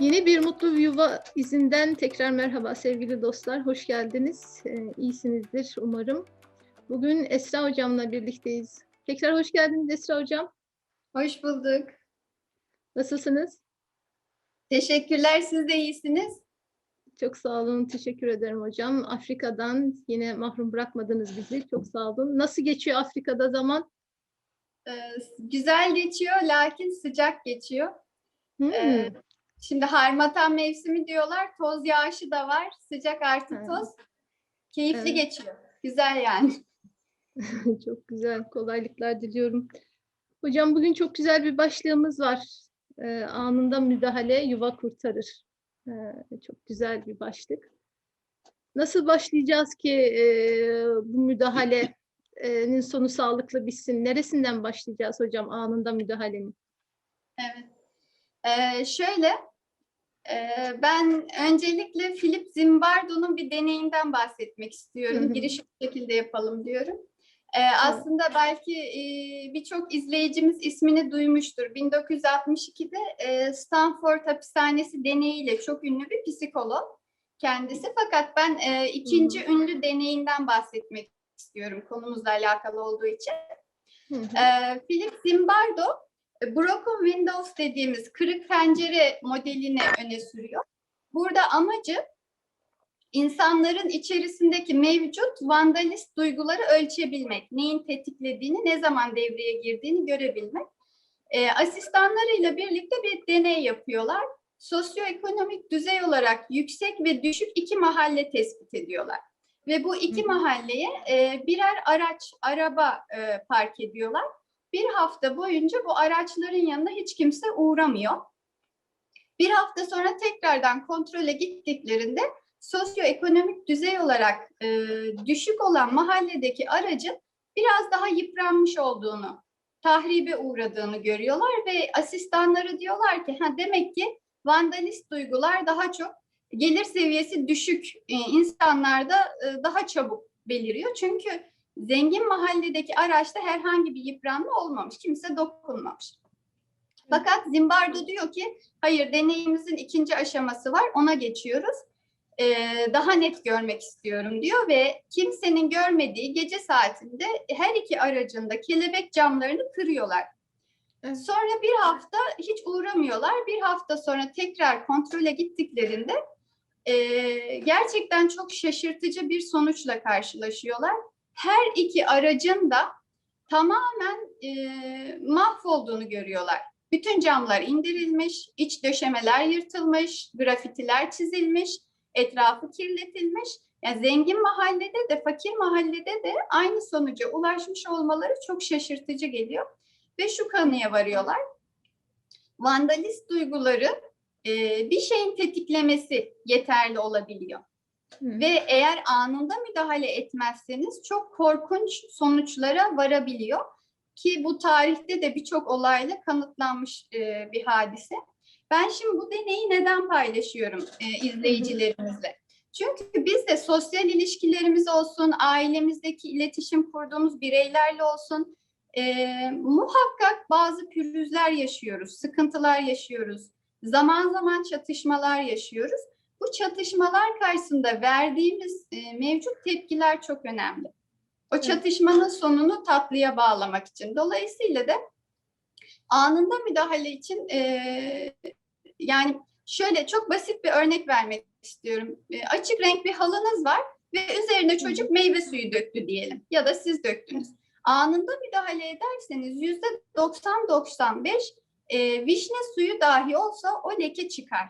Yeni bir Mutlu Yuva izinden tekrar merhaba sevgili dostlar. Hoş geldiniz. Ee, iyisinizdir umarım. Bugün Esra Hocam'la birlikteyiz. Tekrar hoş geldiniz Esra Hocam. Hoş bulduk. Nasılsınız? Teşekkürler. Siz de iyisiniz. Çok sağ olun. Teşekkür ederim hocam. Afrika'dan yine mahrum bırakmadınız bizi. Çok sağ olun. Nasıl geçiyor Afrika'da zaman? Ee, güzel geçiyor lakin sıcak geçiyor. Hmm, Ee, şimdi harmatan mevsimi diyorlar. Toz yağışı da var. Sıcak artı Evet. toz. Keyifli Evet. geçiyor. Güzel yani. Çok güzel. Kolaylıklar diliyorum. Hocam bugün çok güzel bir başlığımız var. Ee, anında müdahale yuva kurtarır. Ee, çok güzel bir başlık. Nasıl başlayacağız ki e, bu müdahalenin sonu sağlıklı bitsin? Neresinden başlayacağız hocam anında müdahalenin? Evet. Ee, şöyle e, ben öncelikle Philip Zimbardo'nun bir deneyinden bahsetmek istiyorum. Hı hı. Giriş bu şekilde yapalım diyorum. Ee, aslında belki e, birçok izleyicimiz ismini duymuştur. 1962'de e, Stanford hapishanesi deneyiyle çok ünlü bir psikolog kendisi. Fakat ben e, ikinci ünlü deneyinden bahsetmek istiyorum konumuzla alakalı olduğu için. Ee, Philip Zimbardo e, broken windows dediğimiz kırık pencere modelini öne sürüyor. Burada amacı insanların içerisindeki mevcut vandalist duyguları ölçebilmek, neyin tetiklediğini, ne zaman devreye girdiğini görebilmek. Ee, asistanlarıyla birlikte bir deney yapıyorlar. Sosyoekonomik düzey olarak yüksek ve düşük iki mahalle tespit ediyorlar. Ve bu iki mahalleye e, birer araç, araba e, park ediyorlar. Bir hafta boyunca bu araçların yanına hiç kimse uğramıyor. Bir hafta sonra tekrardan kontrole gittiklerinde sosyoekonomik düzey olarak e, düşük olan mahalledeki aracın biraz daha yıpranmış olduğunu, tahribe uğradığını görüyorlar ve asistanları diyorlar ki ha demek ki vandalist duygular daha çok gelir seviyesi düşük e, insanlarda e, daha çabuk beliriyor. Çünkü zengin mahalledeki araçta herhangi bir yıpranma olmamış, kimse dokunmamış. Fakat Zimbardo diyor ki hayır deneyimizin ikinci aşaması var ona geçiyoruz. Ee, daha net görmek istiyorum diyor ve kimsenin görmediği gece saatinde her iki aracında kelebek camlarını kırıyorlar. Sonra bir hafta hiç uğramıyorlar. Bir hafta sonra tekrar kontrole gittiklerinde e, gerçekten çok şaşırtıcı bir sonuçla karşılaşıyorlar. Her iki aracın da tamamen e, mahvolduğunu görüyorlar. Bütün camlar indirilmiş, iç döşemeler yırtılmış, grafitiler çizilmiş, etrafı kirletilmiş. Yani zengin mahallede de fakir mahallede de aynı sonuca ulaşmış olmaları çok şaşırtıcı geliyor. Ve şu kanıya varıyorlar. Vandalist duyguları e, bir şeyin tetiklemesi yeterli olabiliyor. Ve eğer anında müdahale etmezseniz çok korkunç sonuçlara varabiliyor. Ki bu tarihte de birçok olayla kanıtlanmış e, bir hadise. Ben şimdi bu deneyi neden paylaşıyorum e, izleyicilerimizle? Çünkü biz de sosyal ilişkilerimiz olsun, ailemizdeki iletişim kurduğumuz bireylerle olsun, e, muhakkak bazı pürüzler yaşıyoruz, sıkıntılar yaşıyoruz, zaman zaman çatışmalar yaşıyoruz. Bu çatışmalar karşısında verdiğimiz e, mevcut tepkiler çok önemli. O çatışmanın sonunu tatlıya bağlamak için. Dolayısıyla da anında müdahale için e, yani şöyle çok basit bir örnek vermek istiyorum. E, açık renk bir halınız var ve üzerine çocuk meyve suyu döktü diyelim ya da siz döktünüz. Anında müdahale ederseniz yüzde 90-95 e, vişne suyu dahi olsa o leke çıkar.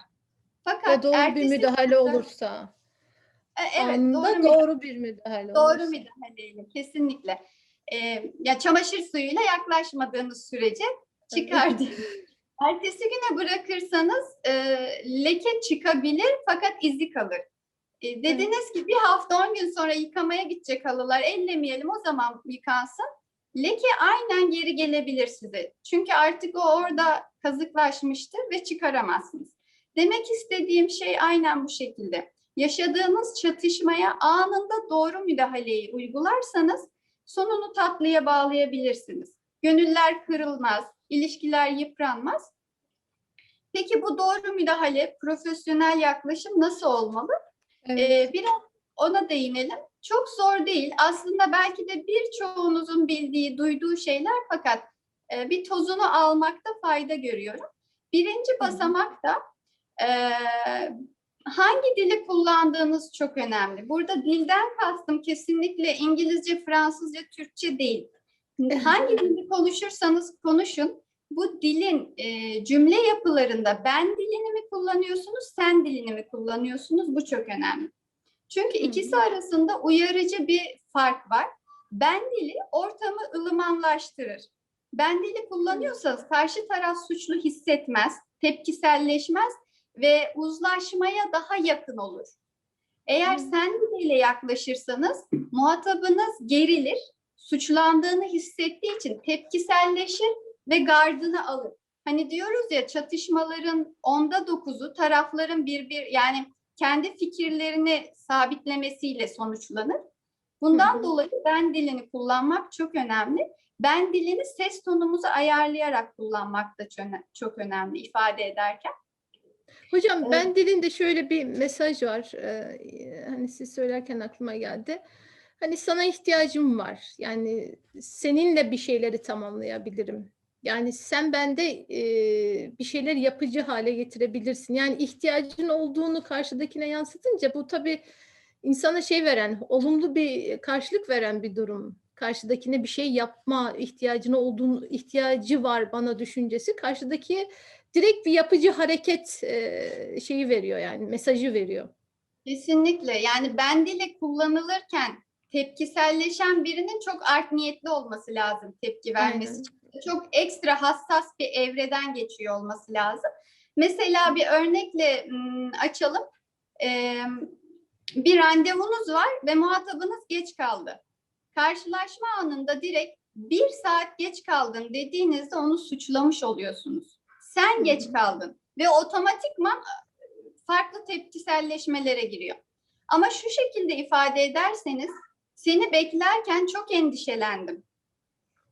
Fakat Ve doğru bir müdahale günde- olursa. E, evet, doğru doğru, müdahale- bir müdahale Doğru olursa. müdahaleyle kesinlikle. Ee, ya çamaşır suyuyla yaklaşmadığınız sürece çıkardı. Ertesi güne bırakırsanız e, leke çıkabilir fakat izi kalır. E, dediniz ki bir hafta on gün sonra yıkamaya gidecek halılar ellemeyelim o zaman yıkansın. Leke aynen geri gelebilir size. Çünkü artık o orada kazıklaşmıştır ve çıkaramazsınız. Demek istediğim şey aynen bu şekilde yaşadığınız çatışmaya anında doğru müdahaleyi uygularsanız sonunu tatlıya bağlayabilirsiniz. Gönüller kırılmaz, ilişkiler yıpranmaz. Peki bu doğru müdahale, profesyonel yaklaşım nasıl olmalı? Evet. Ee, biraz ona değinelim. Çok zor değil. Aslında belki de birçoğunuzun bildiği, duyduğu şeyler fakat e, bir tozunu almakta fayda görüyorum. Birinci basamak da e, hangi dili kullandığınız çok önemli. Burada dilden kastım kesinlikle İngilizce, Fransızca, Türkçe değil. Hangi dili konuşursanız konuşun, bu dilin e, cümle yapılarında ben dilini mi kullanıyorsunuz, sen dilini mi kullanıyorsunuz? Bu çok önemli. Çünkü Hı ikisi arasında uyarıcı bir fark var. Ben dili ortamı ılımanlaştırır. Ben dili kullanıyorsanız karşı taraf suçlu hissetmez, tepkiselleşmez ve uzlaşmaya daha yakın olur. Eğer Hı. sen diliyle yaklaşırsanız muhatabınız gerilir, suçlandığını hissettiği için tepkiselleşir ve gardını alır. Hani diyoruz ya çatışmaların onda dokuzu tarafların birbir yani kendi fikirlerini sabitlemesiyle sonuçlanır. Bundan Hı hı. dolayı ben dilini kullanmak çok önemli. Ben dilini ses tonumuzu ayarlayarak kullanmak da çok önemli ifade ederken. Hocam Evet. ben dilinde şöyle bir mesaj var. Ee, hani siz söylerken aklıma geldi. Hani sana ihtiyacım var. Yani seninle bir şeyleri tamamlayabilirim. Yani sen bende e, bir şeyler yapıcı hale getirebilirsin. Yani ihtiyacın olduğunu karşıdakine yansıtınca bu tabii insana şey veren, olumlu bir karşılık veren bir durum. Karşıdakine bir şey yapma ihtiyacına olduğunu, ihtiyacı var bana düşüncesi. Karşıdaki direkt bir yapıcı hareket e, şeyi veriyor yani mesajı veriyor. Kesinlikle yani ben dili kullanılırken tepkiselleşen birinin çok art niyetli olması lazım tepki vermesi Aynen. için. Çok ekstra hassas bir evreden geçiyor olması lazım. Mesela bir örnekle açalım. Ee, bir randevunuz var ve muhatabınız geç kaldı. Karşılaşma anında direkt bir saat geç kaldın dediğinizde onu suçlamış oluyorsunuz. Sen geç kaldın ve otomatikman farklı tepkiselleşmelere giriyor. Ama şu şekilde ifade ederseniz seni beklerken çok endişelendim.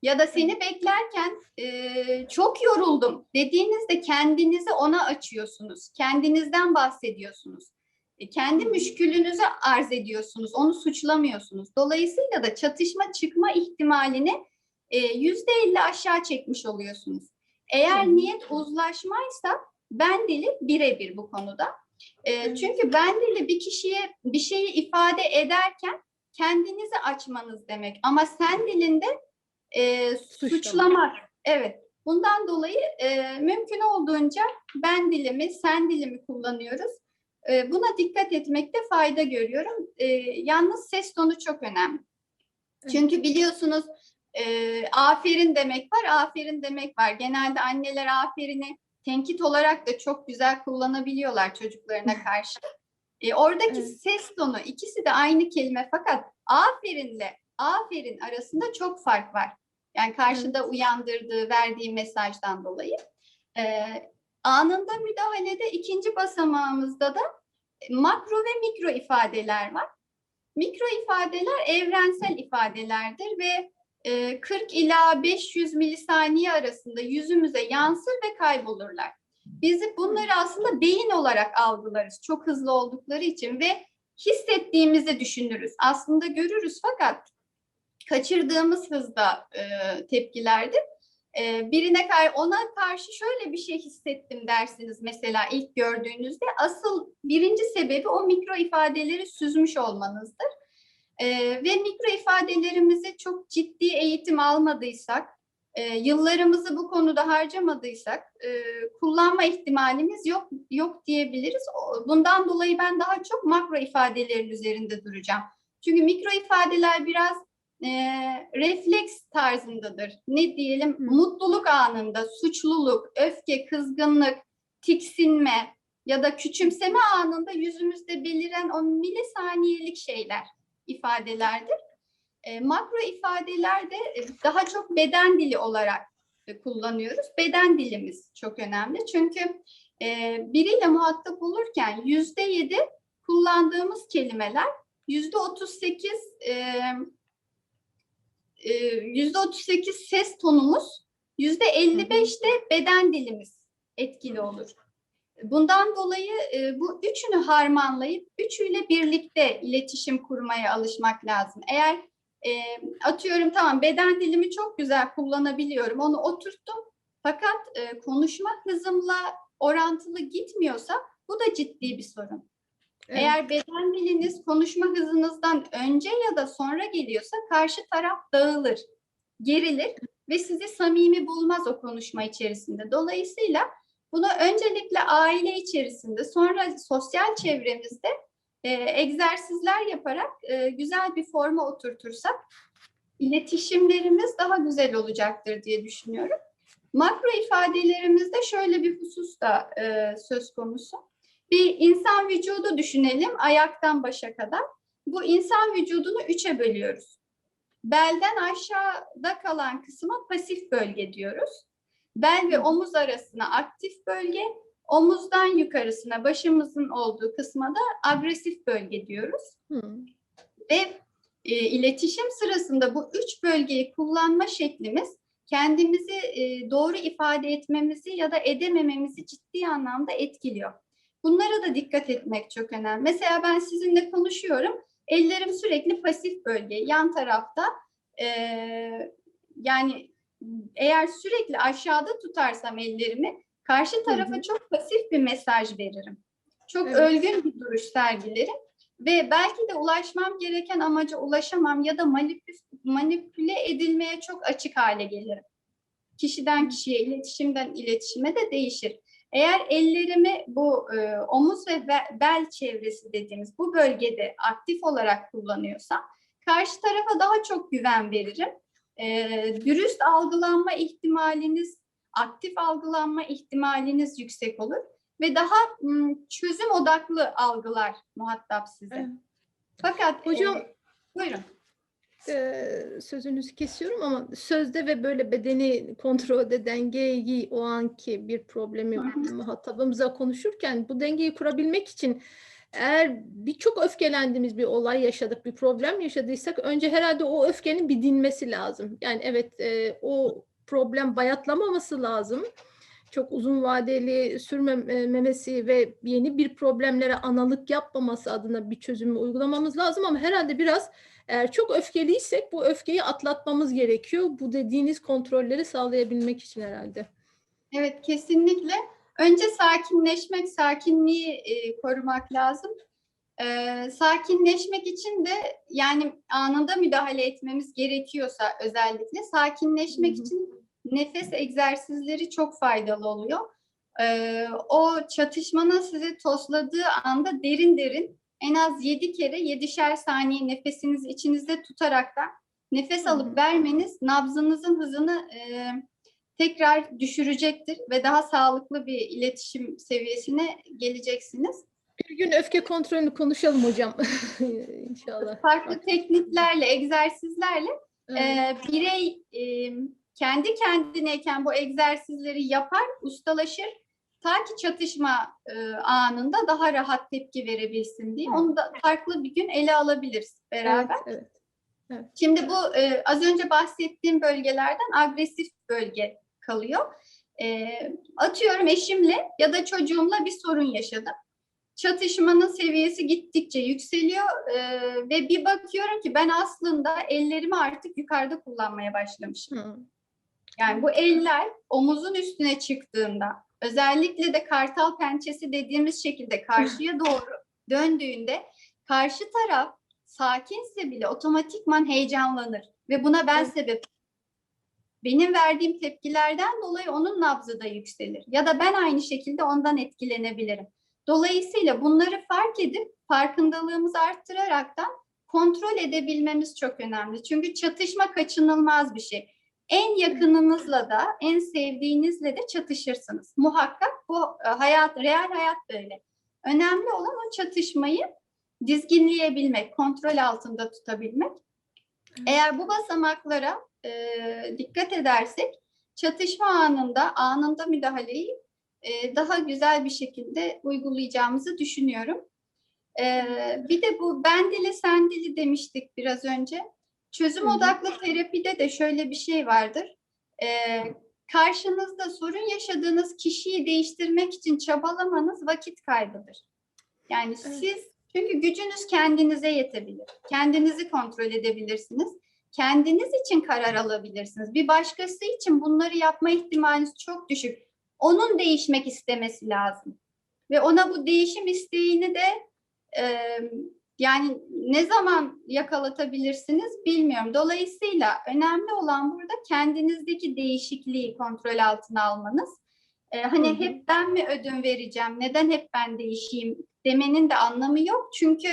Ya da seni beklerken e, çok yoruldum dediğinizde kendinizi ona açıyorsunuz. Kendinizden bahsediyorsunuz. E, kendi müşkülünüzü arz ediyorsunuz. Onu suçlamıyorsunuz. Dolayısıyla da çatışma çıkma ihtimalini yüzde elli aşağı çekmiş oluyorsunuz. Eğer niyet uzlaşmaysa ben dili birebir bu konuda. E, çünkü ben dili bir kişiye bir şeyi ifade ederken kendinizi açmanız demek. Ama sen dilinde e, Suçlamak. suçlamak. Evet. Bundan dolayı e, mümkün olduğunca ben dilimi, sen dilimi kullanıyoruz. E, buna dikkat etmekte fayda görüyorum. E, yalnız ses tonu çok önemli. Çünkü biliyorsunuz e, aferin demek var, aferin demek var. Genelde anneler aferini tenkit olarak da çok güzel kullanabiliyorlar çocuklarına karşı. E, oradaki Evet. ses tonu ikisi de aynı kelime fakat aferinle aferin arasında çok fark var. Yani karşıda uyandırdığı, verdiği mesajdan dolayı. E, anında müdahalede ikinci basamağımızda da makro ve mikro ifadeler var. Mikro ifadeler evrensel ifadelerdir ve 40 ila 500 milisaniye arasında yüzümüze yansır ve kaybolurlar. Bizi bunları aslında beyin olarak algılarız çok hızlı oldukları için ve hissettiğimizi düşünürüz. Aslında görürüz fakat kaçırdığımız hızda e, tepkilerdir. E, birine kar ona karşı şöyle bir şey hissettim dersiniz mesela ilk gördüğünüzde. Asıl birinci sebebi o mikro ifadeleri süzmüş olmanızdır. E, ve mikro ifadelerimizi çok ciddi eğitim almadıysak, e, yıllarımızı bu konuda harcamadıysak e, kullanma ihtimalimiz yok yok diyebiliriz. Bundan dolayı ben daha çok makro ifadelerin üzerinde duracağım. Çünkü mikro ifadeler biraz e, refleks tarzındadır. Ne diyelim? Hı. Mutluluk anında, suçluluk, öfke, kızgınlık, tiksinme ya da küçümseme anında yüzümüzde beliren o milisaniyelik şeyler ifadelerdir. E, makro ifadeler de e, daha çok beden dili olarak e, kullanıyoruz. Beden dilimiz çok önemli. Çünkü e, biriyle muhatap olurken yüzde yedi kullandığımız kelimeler yüzde otuz sekiz e, yüzde otuz sekiz ses tonumuz, yüzde elli beş de beden dilimiz etkili olur. Bundan dolayı e, bu üçünü harmanlayıp üçüyle birlikte iletişim kurmaya alışmak lazım. Eğer e, atıyorum tamam beden dilimi çok güzel kullanabiliyorum, onu oturttum. Fakat e, konuşma hızımla orantılı gitmiyorsa bu da ciddi bir sorun. Evet. Eğer beden diliniz konuşma hızınızdan önce ya da sonra geliyorsa karşı taraf dağılır, gerilir ve sizi samimi bulmaz o konuşma içerisinde. Dolayısıyla bunu öncelikle aile içerisinde, sonra sosyal çevremizde e, egzersizler yaparak e, güzel bir forma oturtursak iletişimlerimiz daha güzel olacaktır diye düşünüyorum. Makro ifadelerimizde şöyle bir husus da e, söz konusu. Bir insan vücudu düşünelim ayaktan başa kadar. Bu insan vücudunu üçe bölüyoruz. Belden aşağıda kalan kısma pasif bölge diyoruz. Bel ve omuz arasına aktif bölge, omuzdan yukarısına başımızın olduğu kısma da agresif bölge diyoruz. Hı. Ve e, iletişim sırasında bu üç bölgeyi kullanma şeklimiz kendimizi e, doğru ifade etmemizi ya da edemememizi ciddi anlamda etkiliyor. Bunlara da dikkat etmek çok önemli. Mesela ben sizinle konuşuyorum. Ellerim sürekli pasif bölge, yan tarafta. E, yani eğer sürekli aşağıda tutarsam ellerimi karşı tarafa hı. çok pasif bir mesaj veririm. Çok Evet. ölgün bir duruş sergilerim ve belki de ulaşmam gereken amaca ulaşamam ya da manipü- manipüle edilmeye çok açık hale gelirim. Kişiden kişiye, iletişimden iletişime de değişir. Eğer ellerimi bu e, omuz ve be- bel çevresi dediğimiz bu bölgede aktif olarak kullanıyorsam karşı tarafa daha çok güven veririm. E, dürüst algılanma ihtimaliniz, aktif algılanma ihtimaliniz yüksek olur ve daha çözüm odaklı algılar muhatap size. Evet. Fakat Hocam- e, buyurun. Ee, sözünüzü kesiyorum ama sözde ve böyle bedeni kontrolde dengeyi o anki bir problemi muhatabımıza konuşurken bu dengeyi kurabilmek için eğer birçok öfkelendiğimiz bir olay yaşadık, bir problem yaşadıysak önce herhalde o öfkenin bir dinmesi lazım. Yani evet e, o problem bayatlamaması lazım. Çok uzun vadeli sürmemesi ve yeni bir problemlere analık yapmaması adına bir çözümü uygulamamız lazım ama herhalde biraz eğer çok öfkeliysek bu öfkeyi atlatmamız gerekiyor. Bu dediğiniz kontrolleri sağlayabilmek için herhalde. Evet kesinlikle. Önce sakinleşmek, sakinliği e, korumak lazım. E, sakinleşmek için de yani anında müdahale etmemiz gerekiyorsa özellikle sakinleşmek Hı hı. için nefes egzersizleri çok faydalı oluyor. E, o çatışmanın sizi tosladığı anda derin derin en az 7 kere 7'şer saniye nefesinizi içinizde tutarak da nefes Hı hı. alıp vermeniz nabzınızın hızını e, tekrar düşürecektir ve daha sağlıklı bir iletişim seviyesine geleceksiniz. Bir gün öfke kontrolünü konuşalım hocam. İnşallah. Farklı tekniklerle, egzersizlerle Evet. e, birey e, kendi kendineyken bu egzersizleri yapar, ustalaşır. Ta ki çatışma e, anında daha rahat tepki verebilsin diye. Onu da farklı bir gün ele alabiliriz beraber. Evet, evet. Şimdi bu e, az önce bahsettiğim bölgelerden agresif bölge kalıyor. E, atıyorum eşimle ya da çocuğumla bir sorun yaşadım. Çatışmanın seviyesi gittikçe yükseliyor e, ve bir bakıyorum ki ben aslında ellerimi artık yukarıda kullanmaya başlamışım. Hı. Yani bu eller omuzun üstüne çıktığında özellikle de kartal pençesi dediğimiz şekilde karşıya doğru döndüğünde karşı taraf sakinse bile otomatikman heyecanlanır ve buna ben Evet. sebep. Benim verdiğim tepkilerden dolayı onun nabzı da yükselir ya da ben aynı şekilde ondan etkilenebilirim. Dolayısıyla bunları fark edip farkındalığımızı arttıraraktan kontrol edebilmemiz çok önemli. Çünkü çatışma kaçınılmaz bir şey. En yakınınızla da, en sevdiğinizle de çatışırsınız. Muhakkak bu e, hayat, real hayat böyle. Önemli olan o çatışmayı dizginleyebilmek, kontrol altında tutabilmek. Eğer bu basamaklara e, dikkat edersek çatışma anında anında müdahaleyi e, daha güzel bir şekilde uygulayacağımızı düşünüyorum. E, bir de bu ben dili sen dili demiştik biraz önce. Çözüm odaklı terapide de şöyle bir şey vardır. E, karşınızda sorun yaşadığınız kişiyi değiştirmek için çabalamanız vakit kaybıdır. Yani siz çünkü gücünüz kendinize yetebilir. Kendinizi kontrol edebilirsiniz. Kendiniz için karar alabilirsiniz. Bir başkası için bunları yapma ihtimaliniz çok düşük. Onun değişmek istemesi lazım. Ve ona bu değişim isteğini de e, yani ne zaman yakalatabilirsiniz bilmiyorum. Dolayısıyla önemli olan burada kendinizdeki değişikliği kontrol altına almanız. Ee, hani Hı hı. hep ben mi ödün vereceğim, neden hep ben değişeyim demenin de anlamı yok. Çünkü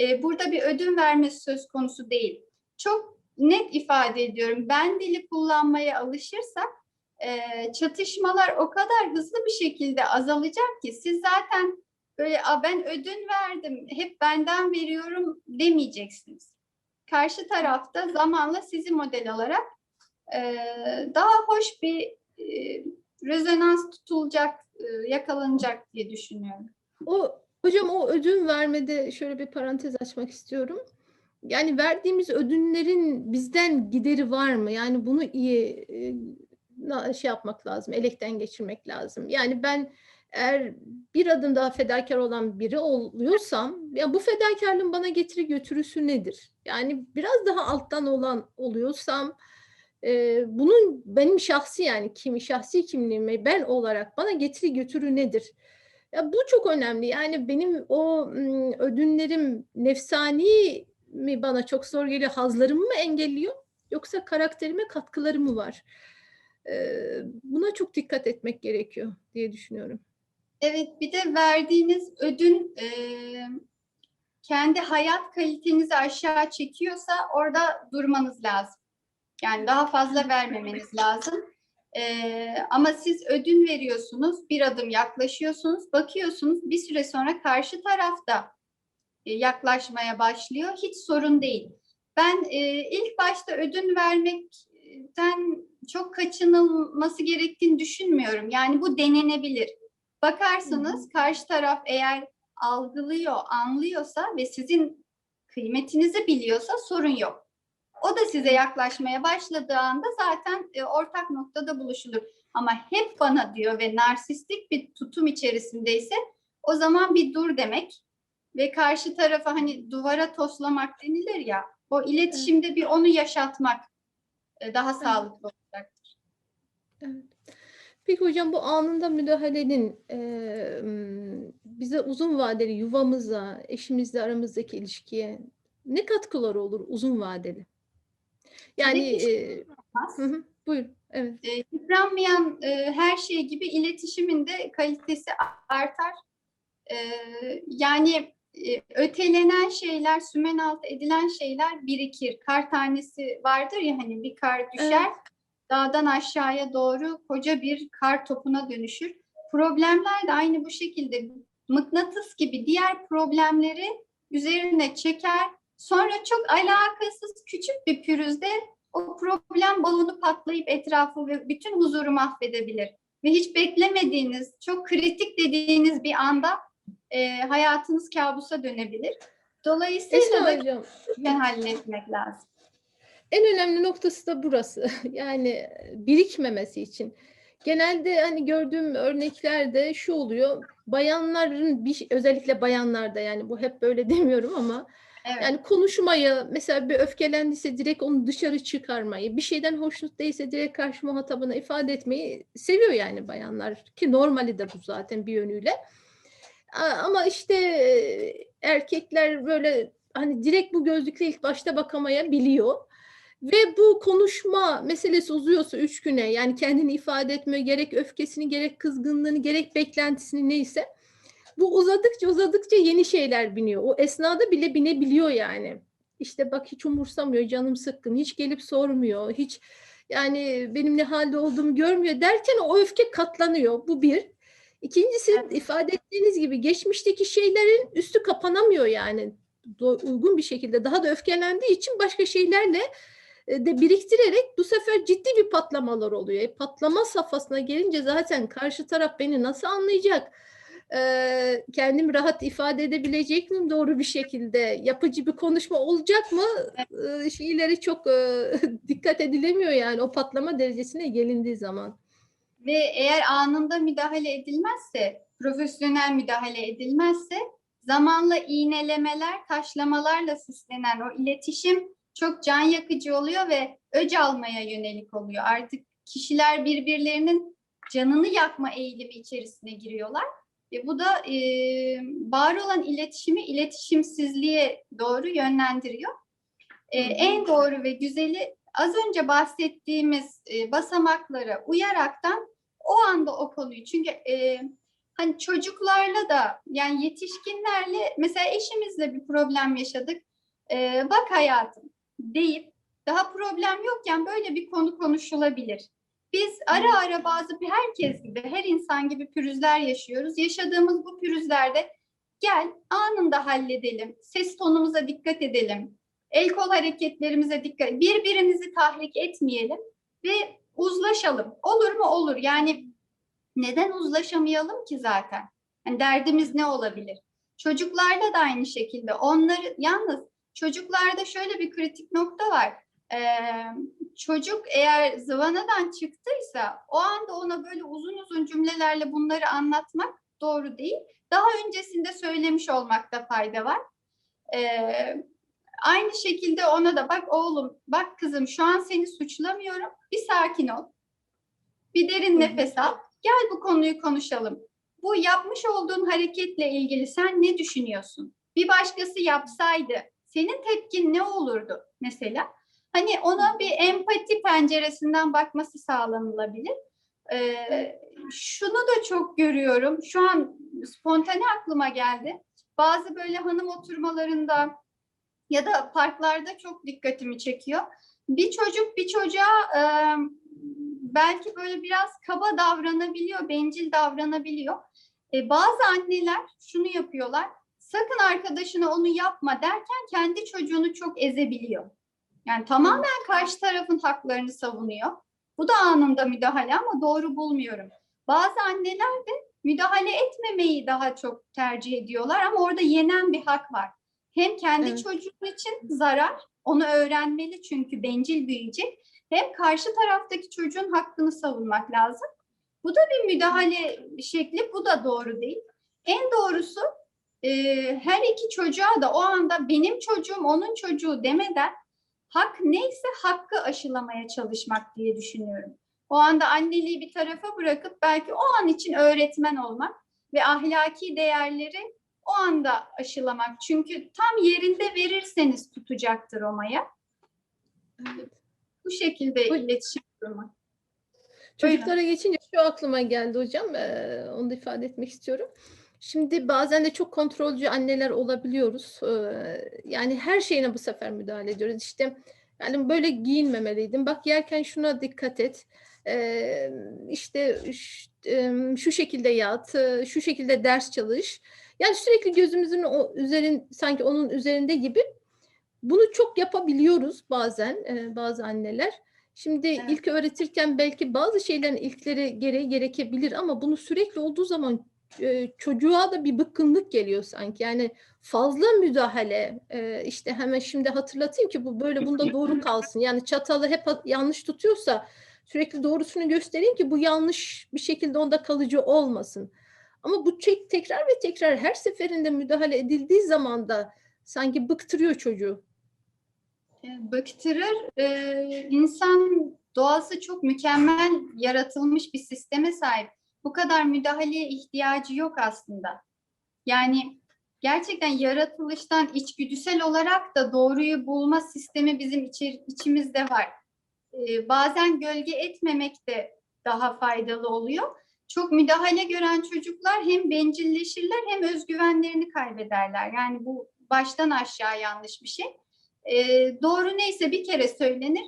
e, burada bir ödün vermesi söz konusu değil. Çok net ifade ediyorum. Ben dili kullanmaya alışırsak e, çatışmalar o kadar hızlı bir şekilde azalacak ki siz zaten böyle "Aa, ben ödün verdim, hep benden veriyorum demeyeceksiniz. Karşı tarafta zamanla sizi model alarak e, daha hoş bir e, rezonans tutulacak, e, yakalanacak diye düşünüyorum. O hocam o ödün vermede şöyle bir parantez açmak istiyorum. Yani verdiğimiz ödünlerin bizden gideri var mı? Yani bunu iyi e, şey yapmak lazım, elekten geçirmek lazım. Yani ben eğer bir adım daha fedakar olan biri oluyorsam, ya bu fedakarlığın bana getiri götürüsü nedir? Yani biraz daha alttan olan oluyorsam, e, bunun benim şahsi yani kimi şahsi kimliğime ben olarak bana getiri götürü nedir? Ya bu çok önemli. Yani benim o ödünlerim nefsani mi bana çok zor geliyor, hazlarımı mı engelliyor yoksa karakterime katkıları mı var? Ee, Buna çok dikkat etmek gerekiyor diye düşünüyorum. Evet, bir de verdiğiniz ödün e, kendi hayat kalitenizi aşağı çekiyorsa orada durmanız lazım. Yani daha fazla vermemeniz lazım. E, ama siz ödün veriyorsunuz, bir adım yaklaşıyorsunuz, bakıyorsunuz bir süre sonra karşı tarafta yaklaşmaya başlıyor. Hiç sorun değil. Ben e, ilk başta ödün vermekten çok kaçınılması gerektiğini düşünmüyorum. Yani bu denenebilir. Bakarsınız karşı taraf eğer algılıyor, anlıyorsa ve sizin kıymetinizi biliyorsa sorun yok. O da size yaklaşmaya başladığı anda zaten e, ortak noktada buluşulur. Ama hep bana diyor ve narsistik bir tutum içerisindeyse o zaman bir dur demek ve karşı tarafa hani duvara toslamak denilir ya o iletişimde bir onu yaşatmak e, daha sağlıklı olacak. Evet. Peki hocam bu anında müdahalenin m, bize uzun vadeli yuvamıza, eşimizle aramızdaki ilişkiye ne katkıları olur uzun vadeli? Yani ki eee, hı hı, buyurun. Evet. e, yıpranmayan e, her şey gibi iletişimin de kalitesi artar. E, yani e, ötelenen şeyler, sümen altı edilen şeyler birikir. Kar tanesi vardır ya hani bir kar düşer, dağdan aşağıya doğru koca bir kar topuna dönüşür. Problemler de aynı bu şekilde mıknatıs gibi diğer problemleri üzerine çeker. Sonra çok alakasız küçük bir pürüzde o problem balonu patlayıp etrafı ve bütün huzuru mahvedebilir. Ve hiç beklemediğiniz, çok kritik dediğiniz bir anda e, hayatınız kabusa dönebilir. Dolayısıyla da hocam, halletmek lazım. en önemli noktası da burası. Yani birikmemesi için. Genelde hani gördüğüm örneklerde şu oluyor. Bayanların bir özellikle bayanlarda yani bu hep böyle demiyorum ama Evet. Yani konuşmayı, mesela bir öfkelendiyse direkt onu dışarı çıkarmayı, bir şeyden hoşnut değilse direkt karşı muhatabına ifade etmeyi seviyor yani bayanlar ki normali de bu zaten bir yönüyle. Ama işte e, erkekler böyle hani direkt bu gözlükle ilk başta bakamayabiliyor. Ve bu konuşma meselesi uzuyorsa üç güne yani kendini ifade etme gerek öfkesini gerek kızgınlığını gerek beklentisini neyse bu uzadıkça uzadıkça yeni şeyler biniyor. O esnada bile binebiliyor yani. İşte bak hiç umursamıyor, canım sıkkın, hiç gelip sormuyor, hiç yani benim ne halde olduğumu görmüyor derken o öfke katlanıyor. Bu bir. İkincisi Evet. ifade ettiğiniz gibi geçmişteki şeylerin üstü kapanamıyor yani uygun bir şekilde daha da öfkelendiği için başka şeylerle e, de biriktirerek bu sefer ciddi bir patlamalar oluyor. E, patlama safhasına gelince zaten karşı taraf beni nasıl anlayacak? Eee, kendimi rahat ifade edebilecek miyim doğru bir şekilde? Yapıcı bir konuşma olacak mı? Eee, şeyleri çok eee, dikkat edilemiyor yani o patlama derecesine gelindiği zaman. Ve eğer anında müdahale edilmezse, profesyonel müdahale edilmezse zamanla iğnelemeler, taşlamalarla süslenen o iletişim çok can yakıcı oluyor ve öc almaya yönelik oluyor. Artık kişiler birbirlerinin canını yakma eğilimi içerisine giriyorlar. Ve bu da e, var olan iletişimi iletişimsizliğe doğru yönlendiriyor. E, en doğru ve güzeli az önce bahsettiğimiz e, basamaklara uyaraktan o anda o konuyu çünkü e, hani çocuklarla da yani yetişkinlerle mesela eşimizle bir problem yaşadık. E, bak hayatım deyip daha problem yokken böyle bir konu konuşulabilir. Biz ara ara bazı herkes gibi, her insan gibi pürüzler yaşıyoruz. Yaşadığımız bu pürüzlerde gel anında halledelim, ses tonumuza dikkat edelim, el kol hareketlerimize dikkat, birbirimizi tahrik etmeyelim ve uzlaşalım. Olur mu? Olur. Yani neden uzlaşamayalım ki zaten? Yani derdimiz ne olabilir? Çocuklarda da aynı şekilde. Onları yalnız çocuklarda şöyle bir kritik nokta var. Ee, çocuk eğer zıvanadan çıktıysa o anda ona böyle uzun uzun cümlelerle bunları anlatmak doğru değil. Daha öncesinde söylemiş olmakta fayda var. Ee, aynı şekilde ona da bak oğlum, bak kızım şu an seni suçlamıyorum. Bir sakin ol. Bir derin nefes al. Gel bu konuyu konuşalım. Bu yapmış olduğun hareketle ilgili sen ne düşünüyorsun? Bir başkası yapsaydı senin tepkin ne olurdu mesela? Hani ona bir empati penceresinden bakması sağlanılabilir. Ee, şunu da çok görüyorum. Şu an spontane aklıma geldi. Bazı böyle hanım oturmalarında ya da parklarda çok dikkatimi çekiyor. Bir çocuk bir çocuğa e, belki böyle biraz kaba davranabiliyor, bencil davranabiliyor. E, bazı anneler şunu yapıyorlar. Sakın arkadaşına onu yapma derken kendi çocuğunu çok ezebiliyor. Yani tamamen karşı tarafın haklarını savunuyor. Bu da anında müdahale ama doğru bulmuyorum. Bazı anneler de müdahale etmemeyi daha çok tercih ediyorlar ama orada yenen bir hak var. Hem kendi Evet. çocuğu için zarar, onu öğrenmeli çünkü bencil büyüyecek. Hem karşı taraftaki çocuğun hakkını savunmak lazım. Bu da bir müdahale şekli, bu da doğru değil. En doğrusu e, her iki çocuğa da o anda benim çocuğum, onun çocuğu demeden hak neyse hakkı aşılamaya çalışmak diye düşünüyorum. O anda anneliği bir tarafa bırakıp belki o an için öğretmen olmak ve ahlaki değerleri o anda aşılamak. Çünkü tam yerinde verirseniz tutacaktır o maya. Evet. Bu şekilde Bu- iletişim kurmak. Çocuklara geçince şu aklıma geldi hocam. eee, onu da ifade etmek istiyorum. Şimdi bazen de çok kontrolcü anneler olabiliyoruz. Eee, yani her şeyine bu sefer müdahale ediyoruz. İşte yani böyle giyinmemeliydin. Bak yerken şuna dikkat et. Eee, işte em, şu şekilde yat, eee, şu şekilde ders çalış. Yani sürekli gözümüzün o üzerin sanki onun üzerinde gibi. Bunu çok yapabiliyoruz bazen eee, bazı anneler. Şimdi Evet. ilk öğretirken belki bazı şeylerin ilkleri gereği gerekebilir ama bunu sürekli olduğu zaman e, çocuğa da bir bıkkınlık geliyor sanki. Yani fazla müdahale e, işte hemen şimdi hatırlatayım ki bu böyle bunda doğru kalsın. Yani çatalı hep yanlış tutuyorsa sürekli doğrusunu göstereyim ki bu yanlış bir şekilde onda kalıcı olmasın. Ama bu çek tekrar ve tekrar her seferinde müdahale edildiği zaman da sanki bıktırıyor çocuğu. E, Bıktırır. Ee, insan doğası çok mükemmel yaratılmış bir sisteme sahip. Bu kadar müdahaleye ihtiyacı yok aslında. Yani gerçekten yaratılıştan içgüdüsel olarak da doğruyu bulma sistemi bizim içi- içimizde var. Ee, bazen gölge etmemek de daha faydalı oluyor. Çok müdahale gören çocuklar hem bencilleşirler hem özgüvenlerini kaybederler. Yani bu baştan aşağı yanlış bir şey. Ee, doğru neyse bir kere söylenir.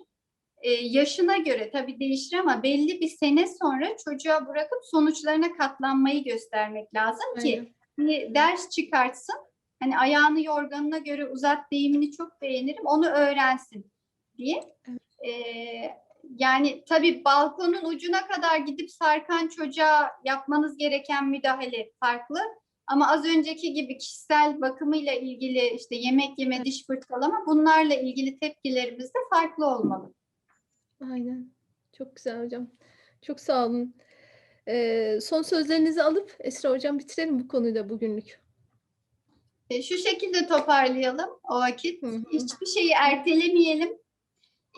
Ee, yaşına göre tabii değişir ama belli bir sene sonra çocuğa bırakıp sonuçlarına katlanmayı göstermek lazım ki hani ders çıkartsın. Hani ayağını yorganına göre uzat deyimini çok beğenirim. Onu öğrensin diye. Ee, yani tabii balkonun ucuna kadar gidip sarkan çocuğa yapmanız gereken müdahale farklı. Ama az önceki gibi kişisel bakımıyla ilgili işte yemek yeme, diş fırçalama bunlarla ilgili tepkilerimiz de farklı olmalı. Aynen. Çok güzel hocam. Çok sağ olun. Ee, son sözlerinizi alıp Esra Hocam bitirelim bu konuyu da bugünlük. E, şu şekilde toparlayalım o vakit. Hı hı. Hiçbir şeyi ertelemeyelim.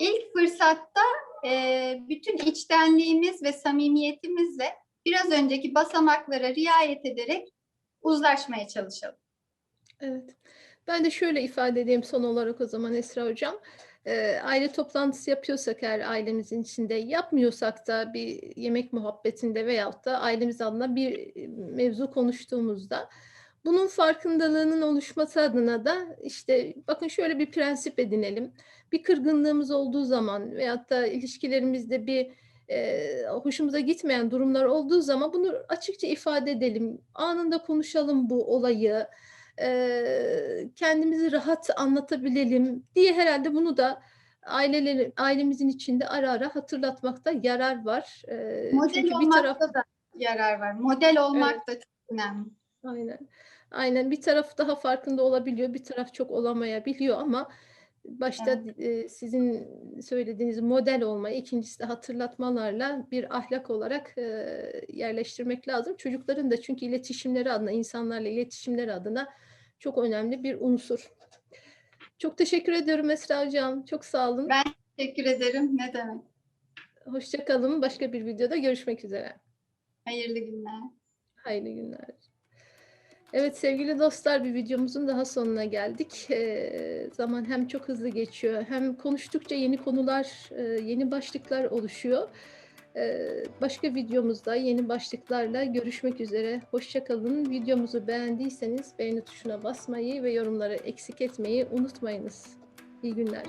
İlk fırsatta e, bütün içtenliğimiz ve samimiyetimizle biraz önceki basamaklara riayet ederek uzlaşmaya çalışalım. Evet. Ben de şöyle ifade edeyim son olarak o zaman Esra Hocam. Ee, aile toplantısı yapıyorsak eğer ailemizin içinde yapmıyorsak da bir yemek muhabbetinde veyahut da ailemiz adına bir mevzu konuştuğumuzda bunun farkındalığının oluşması adına da işte bakın şöyle bir prensip edinelim. Bir kırgınlığımız olduğu zaman veyahut da ilişkilerimizde bir e, hoşumuza gitmeyen durumlar olduğu zaman bunu açıkça ifade edelim. Anında konuşalım bu olayı eee, kendimizi rahat anlatabilelim diye herhalde bunu da aileleri, ailemizin içinde ara ara hatırlatmakta yarar var. Eee, Model çünkü bir olmakta taraf da yarar var. Model olmak da çok önemli. aynen aynen bir taraf daha farkında olabiliyor, bir taraf çok olamayabiliyor ama başta eee, sizin söylediğiniz model olmayı, ikincisi de hatırlatmalarla bir ahlak olarak eee, yerleştirmek lazım. Çocukların da çünkü iletişimleri adına, insanlarla iletişimleri adına çok önemli bir unsur. Çok teşekkür ediyorum Esra Hocam. Çok sağ olun. Ben- Teşekkür ederim. Ne demek? Hoşça kalın. Başka bir videoda görüşmek üzere. Hayırlı günler. Hayırlı günler. Evet sevgili dostlar bir videomuzun daha sonuna geldik. Ee, zaman hem çok hızlı geçiyor hem konuştukça yeni konular, e, yeni başlıklar oluşuyor. Ee, başka videomuzda yeni başlıklarla görüşmek üzere. Hoşça kalın. Videomuzu beğendiyseniz beğeni tuşuna basmayı ve yorumları eksik etmeyi unutmayınız. İyi günler.